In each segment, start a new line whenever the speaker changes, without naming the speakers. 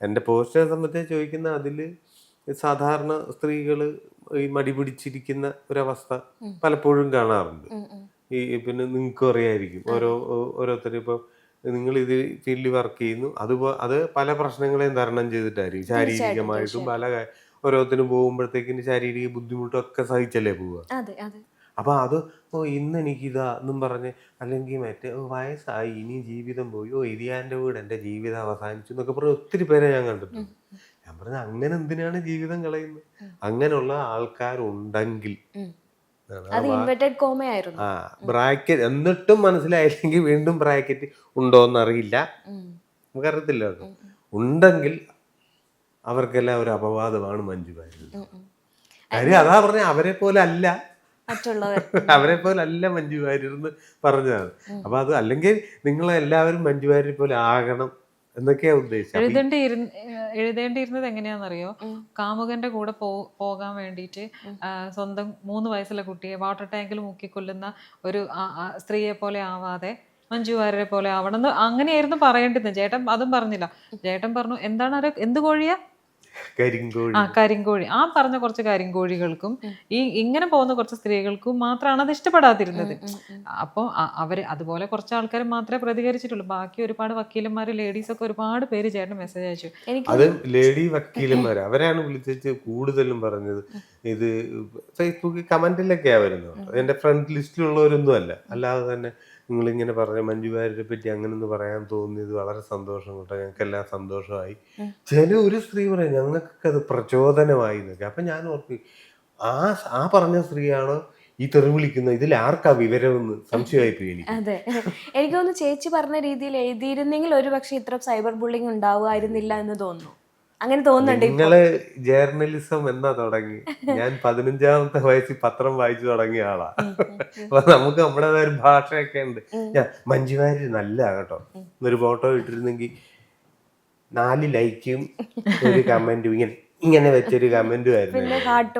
എന്റെ പോസ്റ്റിനെ സംബന്ധിച്ച് ചോദിക്കുന്ന അതിൽ സാധാരണ സ്ത്രീകൾ ഈ മടി പിടിച്ചിരിക്കുന്ന ഒരവസ്ഥ പലപ്പോഴും കാണാറുണ്ട്. ഈ പിന്നെ നിങ്ങൾക്ക് അറിയായിരിക്കും. ഓരോ ഓരോരുത്തരും ഇപ്പൊ നിങ്ങൾ ഇത് ഫീൽഡിൽ വർക്ക് ചെയ്യുന്നു. അത് അത് പല പ്രശ്നങ്ങളെയും തരണം ചെയ്തിട്ടായിരിക്കും. ശാരീരികമായിട്ടും പല ഓരോരുത്തരും പോകുമ്പോഴത്തേക്കിന് ശാരീരിക ബുദ്ധിമുട്ടൊക്കെ സഹിച്ചല്ലേ പോവുക?
അതെ അതെ
ഓ ഇന്ന് എനിക്കിതാ എന്നും പറഞ്ഞ് അല്ലെങ്കിൽ മറ്റേ ഓ വയസ്സായി ഇനി ജീവിതം പോയി ഓ ഇരിയാന്റെ വീട് എന്റെ ജീവിതം അവസാനിച്ചു എന്നൊക്കെ പറഞ്ഞ് ഒത്തിരി പേരെ ഞാൻ കണ്ടിട്ടുണ്ട്. ഞാൻ പറഞ്ഞ അങ്ങനെ എന്തിനാണ് ജീവിതം കളയുന്നത്? അങ്ങനെയുള്ള ആൾക്കാരുണ്ടെങ്കിൽ. ബ്രാക്കറ്റ് എന്നിട്ടും മനസ്സിലായില്ലെങ്കിൽ വീണ്ടും ബ്രാക്കറ്റ് ഉണ്ടോന്ന് അറിയില്ല
നമുക്ക്
നമുക്കറിയത്തില്ല ഉണ്ടെങ്കിൽ അവർക്കെല്ലാം ഒരു അപവാദമാണ് മഞ്ജു വാര്യർ. കാര്യം അതാ പറഞ്ഞ അവരെ പോലെ അല്ല.
മറ്റുള്ളവർ.
അവരെ പോലെ അല്ല മഞ്ജു വാര്യർ എന്ന് പറഞ്ഞതാണ്. അപ്പൊ അത് അല്ലെങ്കിൽ നിങ്ങൾ എല്ലാവരും മഞ്ജു വാര്യർ പോലെ ആകണം എന്നൊക്കെയാ ഉദ്ദേശിച്ചത്.
എഴുതേണ്ടി എഴുതേണ്ടിയിരുന്നത് എങ്ങനെയാണെന്നറിയോ? കാമുകന്റെ കൂടെ പോകാൻ വേണ്ടിയിട്ട് സ്വന്തം മൂന്ന് വയസ്സുള്ള കുട്ടിയെ വാട്ടർ ടാങ്കിൽ മുക്കിക്കൊല്ലുന്ന ഒരു സ്ത്രീയെ പോലെ ആവാതെ മഞ്ജു വാര്യരെ പോലെ ആവണം എന്ന് അങ്ങനെയായിരുന്നു പറയേണ്ടത് ചേട്ടൻ അതും പറഞ്ഞില്ല. ചേട്ടൻ പറഞ്ഞു എന്താണ് അത് എന്ത് കോഴിയാ?
കരിങ്കോഴി.
ആ കരിങ്കോഴി. ആ പറഞ്ഞ കുറച്ച് കരിങ്കോഴികൾക്കും ഈ ഇങ്ങനെ പോകുന്ന കുറച്ച് സ്ത്രീകൾക്കും മാത്രമാണ് അത് ഇഷ്ടപ്പെടാതിരുന്നത്. അപ്പോൾ അവർ അതുപോലെ കുറച്ച് ആൾക്കാർ മാത്രമേ പ്രതികരിച്ചിട്ടുള്ളൂ. ബാക്കി ഒരുപാട് വക്കീലന്മാർ ലേഡീസ് ഒക്കെ ഒരുപാട് പേര് ചേട്ടൻ മെസ്സേജ് അയച്ചു.
അത് ലേഡി വക്കീലന്മാർ അവരാണ് വിളിച്ചിട്ട് കൂടുതലും പറഞ്ഞത്. ഇത് ഫേസ്ബുക്കിൽ കമന്റിലൊക്കെയാ വരുന്നത്. എന്റെ ഫ്രണ്ട് ലിസ്റ്റിലുള്ളവരൊന്നും അല്ല അല്ലാതെ തന്നെ നിങ്ങൾ ഇങ്ങനെ പറഞ്ഞ മഞ്ജു വാര്യരെ പറ്റി അങ്ങനെ ഒന്ന് പറയാൻ തോന്നിയത് വളരെ സന്തോഷം കേട്ടോ. ഞങ്ങൾക്കെല്ലാം സന്തോഷമായി. ചില ഒരു സ്ത്രീ പറയും ഞങ്ങൾക്കൊക്കെ അത് പ്രചോദനമായി എന്നൊക്കെ. അപ്പൊ ഞാൻ ഓർക്ക് ആ ആ പറഞ്ഞ സ്ത്രീയാണോ ഈ തെറി വിളിക്കുന്നത്? ഇതിൽ ആർക്കാ വിവരമെന്ന് സംശയമായി പോയി എനിക്ക്
അതെ. എനിക്ക് തോന്നുന്നു ചേച്ചി പറഞ്ഞ രീതിയിൽ എഴുതിയിരുന്നെങ്കിൽ ഒരു പക്ഷേ ഇത്ര സൈബർ ബുള്ളിങ് ഉണ്ടാവുമായിരുന്നില്ല എന്ന് തോന്നുന്നു. അങ്ങനെ തോന്നുന്നുണ്ട്.
നിങ്ങൾ ജേർണലിസം എന്നാ തുടങ്ങി? ഞാൻ പതിനഞ്ചാമത്തെ വയസ്സിൽ പത്രം വായിച്ചു തുടങ്ങിയ ആളാ. അപ്പൊ നമുക്ക് നമ്മുടേതായ ഒരു ഭാഷയൊക്കെ ഉണ്ട്. ഞാൻ മഞ്ജുവാരി നല്ല കേട്ടോ. ഒരു ഫോട്ടോ ഇട്ടിരുന്നെങ്കിൽ നാല് ലൈക്കും ഒരു കമന്റും ഇങ്ങനെ ഇങ്ങനെ വെച്ചൊരു കമന്റും ആയിരുന്നു.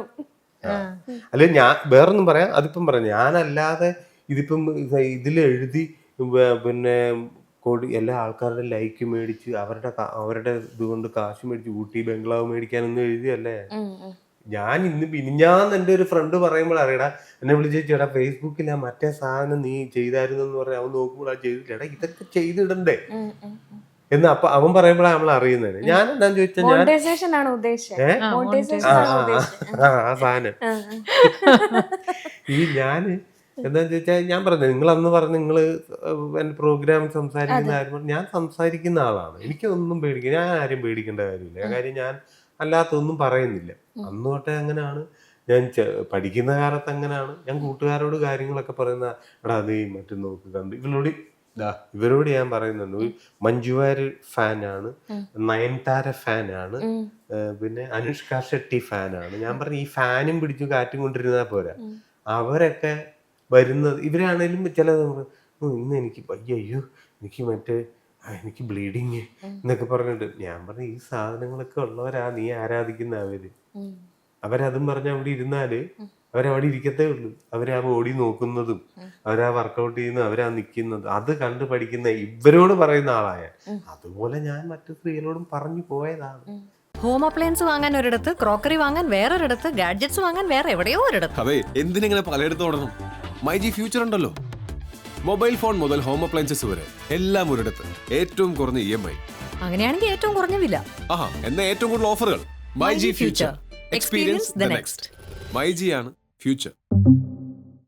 അല്ല ഞാൻ വേറൊന്നും പറയാം. അതിപ്പം പറയാം. ഞാനല്ലാതെ ഇതിപ്പം ഇതിൽ എഴുതി പിന്നെ കൊടി എല്ലാ ആൾക്കാരുടെ ലൈക്ക് മേടിച്ച് അവരുടെ അവരുടെ ഇതുകൊണ്ട് കാശ് മേടിച്ച് ഊട്ടി ബംഗ്ലാവ് മേടിക്കാനൊന്നും എഴുതിയല്ലേ. ഞാൻ ഇന്ന് പിനിഞ്ഞാന്ന് എന്റെ ഒരു ഫ്രണ്ട് പറയുമ്പോൾ അറിയടാ എന്നെ വിളിച്ച് ചേട്ടാ ഫേസ്ബുക്കിൽ ആ മറ്റേ സാധനം നീ ചെയ്തായിരുന്നു എന്ന് പറഞ്ഞാൽ അവൻ നോക്കുമ്പോൾ ആ ചെയ്തില്ല എടാ ഇതൊക്കെ ചെയ്തിടണ്ടേ. എന്ന് അപ്പൊ അവൻ പറയുമ്പോഴാണ് നമ്മൾ അറിയുന്നത് ഞാൻ എന്താന്ന് ചോദിച്ചാൽ ഞാൻ ആ സാധനം ഈ ഞാൻ എന്താന്ന് ചോദിച്ചാൽ ഞാൻ പറഞ്ഞു നിങ്ങൾ അന്ന് പറഞ്ഞു നിങ്ങൾ എന്റെ പ്രോഗ്രാം സംസാരിക്കുന്ന ആരും ഞാൻ സംസാരിക്കുന്ന ആളാണ്. എനിക്കൊന്നും പേടിക്കുക ഞാൻ ആരും പേടിക്കേണ്ട കാര്യമില്ല. കാര്യം ഞാൻ അല്ലാത്തൊന്നും പറയുന്നില്ല. അന്ന് തൊട്ടേ അങ്ങനെയാണ് ഞാൻ പഠിക്കുന്ന കാലത്ത് അങ്ങനെയാണ് ഞാൻ കൂട്ടുകാരോട് കാര്യങ്ങളൊക്കെ പറയുന്ന എടാ നീ മറ്റും നോക്ക് കണ്ട്. ഇവരോട് ഇവരോട് ഞാൻ പറയുന്നുണ്ട്. ഒരു മഞ്ജുവാര് ഫാനാണ്. നയൻതാര ഫാനാണ്. പിന്നെ അനുഷ്ക ഷെട്ടി ഫാനാണ്. ഞാൻ പറഞ്ഞു ഈ ഫാനും പിടിച്ചു കാറ്റും കൊണ്ടിരുന്നാൽ പോരാ. അവരൊക്കെ വരുന്നത്. ഇവരാണേലും ചില ഇന്ന് എനിക്ക് വയ്യ, അയ്യോ എനിക്ക് മറ്റേ എനിക്ക് ബ്ലീഡിങ് എന്നൊക്കെ പറഞ്ഞിട്ട് ഞാൻ പറഞ്ഞു ഈ സാധനങ്ങളൊക്കെ ഉള്ളവരാ നീ ആരാധിക്കുന്ന
അവർ.
അവരതും പറഞ്ഞ് അവിടെ ഇരുന്നാൽ അവരവിടെ ഇരിക്കത്തേ ഉള്ളൂ. അവരാ ഓടി നോക്കുന്നതും അവരാ വർക്കൗട്ട് ചെയ്യുന്നതും അവരാ നിൽക്കുന്നത് അത് കണ്ടു പഠിക്കുന്ന ഇവരോട് പറയുന്ന ആളായ. അതുപോലെ ഞാൻ മറ്റു സ്ത്രീകളോടും പറഞ്ഞു പോയതാണ്.
ഹോം അപ്ലയൻസ് വാങ്ങാൻ ഒരിടത്ത് ക്രോക്കറി വാങ്ങാൻ വേറൊരിടത്ത് ഗാഡ്ജറ്റ്സ് വാങ്ങാൻ വേറെ എവിടെയോ ഒരിടത്ത്.
അതെ എന്തിനിങ്ങനെ പലയിടത്തോടും മൈ ജി ഫ്യൂച്ചർ ഉണ്ടല്ലോ. മൊബൈൽ ഫോൺ മുതൽ ഹോം അപ്ലയൻസസ് വരെ എല്ലാം ഒരിടത്ത്. ഏറ്റവും കുറഞ്ഞ ഇ എം ഐ
അങ്ങനെയാണെങ്കിൽ ഏറ്റവും കുറഞ്ഞ വില.
ആഹാ എന്നാ ഏറ്റവും കൂടുതൽ ഓഫറുകൾ my G future experience the next my G ആണ് ഫ്യൂച്ചർ